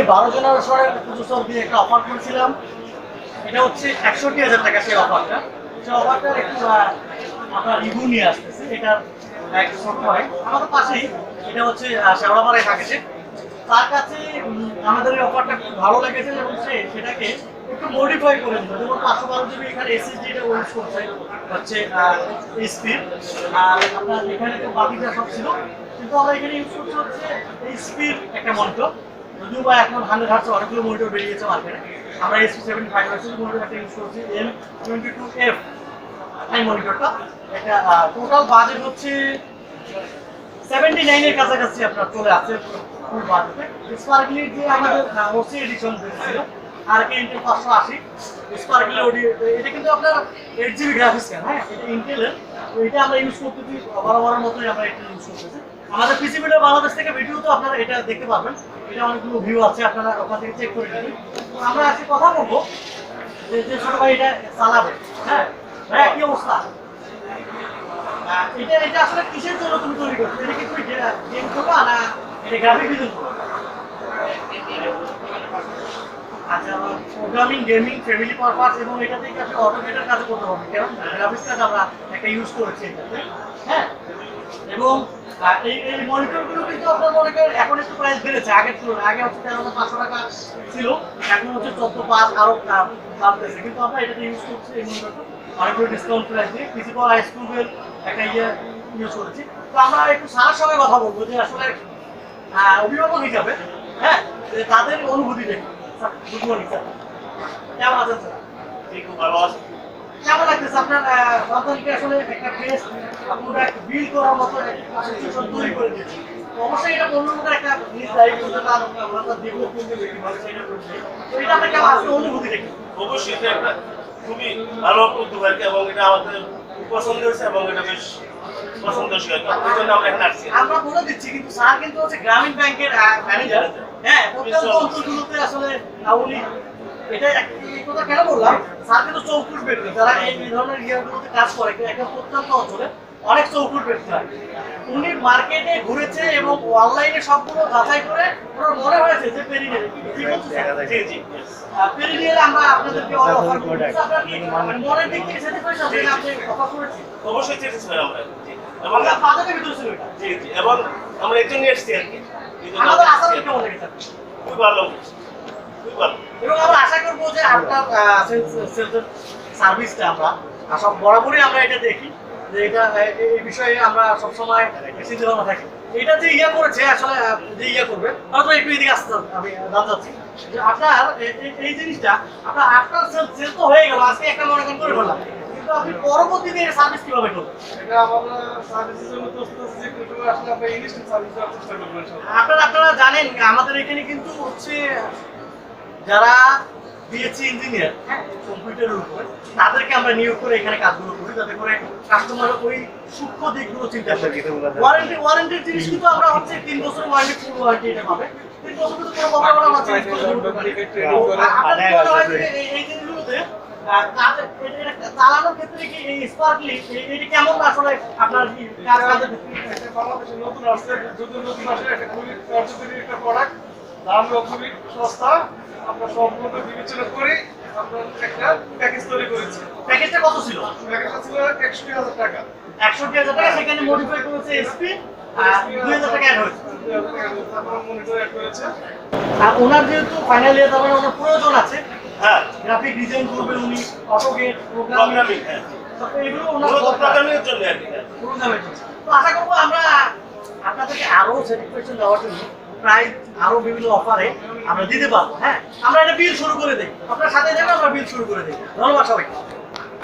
সেই বারো জেনারেশনের পুজো সব দিয়ে একটা অফার করেছিলাম। এটা হচ্ছে একষট্টি হাজার টাকা সেই অফারটা সেই অফারটার একটু আপনার রিভিউ নিয়ে আসতেছে। এটা এক ছোট হয়। আমাদের পাশেই, এটা হচ্ছে শ্যাওড়াপাড়ায় থাকে তার কাছে আমাদের এই অফারটা খুব ভালো লেগেছে এবং সে সেটাকে একটু মডিফাই করে দিল। যেমন পাঁচশো বারো জিবি এখানে এসএসডি এটা ইউজ করছে, হচ্ছে স্পিড আর আপনার এখানে তো বাকিটা সব ছিল। কিন্তু আমরা এখানে ইউজ করছি হচ্ছে স্পিড একটা মনিটর যদিও বা এখন হান্ড্রেড অনেকগুলো মনিটর বেরিয়েছে মার্কেটে আমরা এসপি সেভেন্টি ফাইভ মনিটর একটা ইউজ করছি এম টোয়েন্টি টু এফ এই মনিটরটা এটা টোটাল বাজেট হচ্ছে সেভেন্টি নাইনের কাছাকাছি আপনার চলে আসছে ফুল বাজেটে স্পার্কলির যে আমাদের ওসি এডিশন ছিল আর কে ইন্টেল পাঁচশো আশি। স্পার্কলি ওডি এটা কিন্তু আপনার এইট জিবি গ্রাফিক্স হ্যাঁ? এটা ইন্টেলের এটা আমরা ইউজ করতেছি, বরাবরের মতোই আমরা এটা ইউজ করতেছি। আমাদের পিসি বিল্ডার বাংলাদেশ থেকে ভিডিও তো আপনারা এটা দেখতে পারবেন। এটা অনেকগুলো ভিউ আছে, আপনারা ওখান থেকে চেক করে নেবেন আমরা আজকে কথা বলব যে যে ছোট ভাই এটা চালাবে। হ্যাঁ? ভাইয়া, কি অবস্থা? এটা এটা আসলে কিসের জন্য তুমি তৈরি করছ? এটা কি তুমি গেম করবা না এটা গ্রাফিক ডিজাইন করবা? গেমিং ফ্যামিলি পারপাস এবং এটা থেকে আসলে অটোমেটের কাজ করতে হবে। কারণ গ্রাফিক্স আমরা একটা ইউজ করেছি হ্যাঁ? এবং এই মনিটরগুলো কিন্তু আপনার মনে এখন একটু প্রাইস বেড়েছে। আগের তুলনায়, আগে হচ্ছে পাঁচশো টাকা ছিল, এখন হচ্ছে চোদ্দ পাঁচ আরও বাড়তেছে কিন্তু আমরা এটাতে ইউজ করছি ডিসকাউন্ট প্রাইস দিয়ে পাওয়ার হাই একটা ইয়ে ইউজ করেছি তো আমরা একটু স্যারের সঙ্গে কথা বলব যে আসলে অভিভাবক হিসাবে হ্যাঁ তাদের অনুভূতি দেখি গুড মর্নিং স্যার? কেমন আছেন, স্যার? ভালো আছে। কেমন লাগতেছে আপনার সন্তানকে আসলে একটা বেস্ট প্রোডাক্ট বিল করার মতো একটা সিচুয়েশন তৈরি করে দিয়েছে অবশ্যই এটা অন্যদের একটা নিজ দায়িত্ব তার আমরা তার ডেভেলপমেন্ট কীভাবে সেটা করছে তো এটা আমরা আসলে অনুভূতি দেখি? অবশ্যই এটা একটা খুবই ভালো উদ্যোগ আর এবং এটা আমাদের পছন্দ হয়েছে এবং এটা বেশ আমরা বলে দিচ্ছি কিন্তু স্যার কিন্তু হচ্ছে গ্রামীণ ব্যাংকের ম্যানেজার হ্যাঁ প্রত্যন্ত অঞ্চলগুলোতে আসলে উনি এটা এক- এই কথা কেন বললাম? স্যার কিন্তু চৌকুশ ব্যক্তি যারা এই ধরনের কাজ করে একটা প্রত্যন্ত অঞ্চলে অনেক ব্যক্তি হয়। উনি মার্কেটে ঘুরেছে এবং অনলাইনে সবগুলো যাচাই করে ওনার মনে হয়েছে যে স্যার? জি জি. পেরিয়ে আমরা আপনাদেরকে অফার আপনার মানে মনের দিক থেকে স্যাটিসফাইড আছেন? আপনি অফার করেছি অবশ্যই আমরা। এবং আমরা বাজেটের ভিতরে ছিল জি জি। এবং আমরা এই জন্য এসেছি আর কি। আমাদের আশা কেমন লেগেছে? খুব ভালো এবং আমরা আশা করব যে আপনার সার্ভিসটা আমরা আশা বরাবরই আমরা এটা দেখি যে এটা এই বিষয়ে আমরা সবসময় থাকি। এটা যে ইয়ে করেছে আসলে যে ইয়ে করবে হয়তো একটু এদিকে আসতে আমি জানতে চাচ্ছি। যে আপনার এই জিনিসটা আপনার আফটার সেল সেল তো হয়ে গেল আজকে একটা মনে করে ফেললাম। কিন্তু আপনি পরবর্তীতে সার্ভিস কীভাবে করবেন? এটা আমরা সার্ভিসের জন্য প্রস্তুত আছি আসলে আমরা ইনস্ট্যান্ট সার্ভিস দেওয়ার চেষ্টা করব আপনারা আপনারা জানেন আমাদের এখানে কিন্তু হচ্ছে যারা বিএসসি ইঞ্জিনিয়ার হ্যাঁ কম্পিউটারের উপরে তাদেরকে আমরা নিয়োগ করে এখানে কাজগুলো করি যাতে করে কাস্টমার ওই সূক্ষ্ম দিকগুলো চিন্তা করে। ওয়ারেন্টি ওয়ারেন্টির জিনিস কিন্তু আমরা হচ্ছে তিন বছর ওয়ারেন্টি ফুল ওয়ারেন্টি এটা পাবে। তিন বছর কিন্তু কোনো প্রবলেম হলে আমরা চেঞ্জ করে পারি আপনাদের কি মনে হয় যে এই- এই জিনিসগুলোতে চালানোর ক্ষেত্রে কি এই স্পার্কলি এটা কেমন আসলে আপনার কাজ কাজের ক্ষেত্রে? নতুন আসছে যদি নতুন আসে একটা খুবই একটা প্রোডাক্ট দামও খুবই সস্তা আমরা সম্পূর্ণ বিবেচনা করে আমরা একটা প্যাকেজ তৈরি করেছি। প্যাকেজটা কত ছিল? প্যাকেজটা ছিল একষট্টি হাজার টাকা। একষট্টি হাজার টাকা সেখানে মডিফাই করেছে এসপি দুই হাজার টাকা অ্যাড হয়েছে। তারপর মনিটর অ্যাড করেছে আর ওনার যেহেতু ফাইনাল ইয়ার তার মানে ওনার প্রয়োজন আছে। হ্যাঁ। গ্রাফিক ডিজাইন করবেন উনি অটোগেট প্রোগ্রামিং হ্যাঁ। এগুলো ওনার জন্য আর কি। হ্যাঁ। তো আশা করব আমরা আপনাদেরকে আরও স্যাটিসফ্যাকশন দেওয়ার জন্য প্রায় আরও বিভিন্ন অফারে আমরা দিতে পারব হ্যাঁ? আমরা একটা বিল শুরু করে দিই। আপনার সাথে যাবে, আমরা বিল শুরু করে দিই। ধন্যবাদ সবাইকে।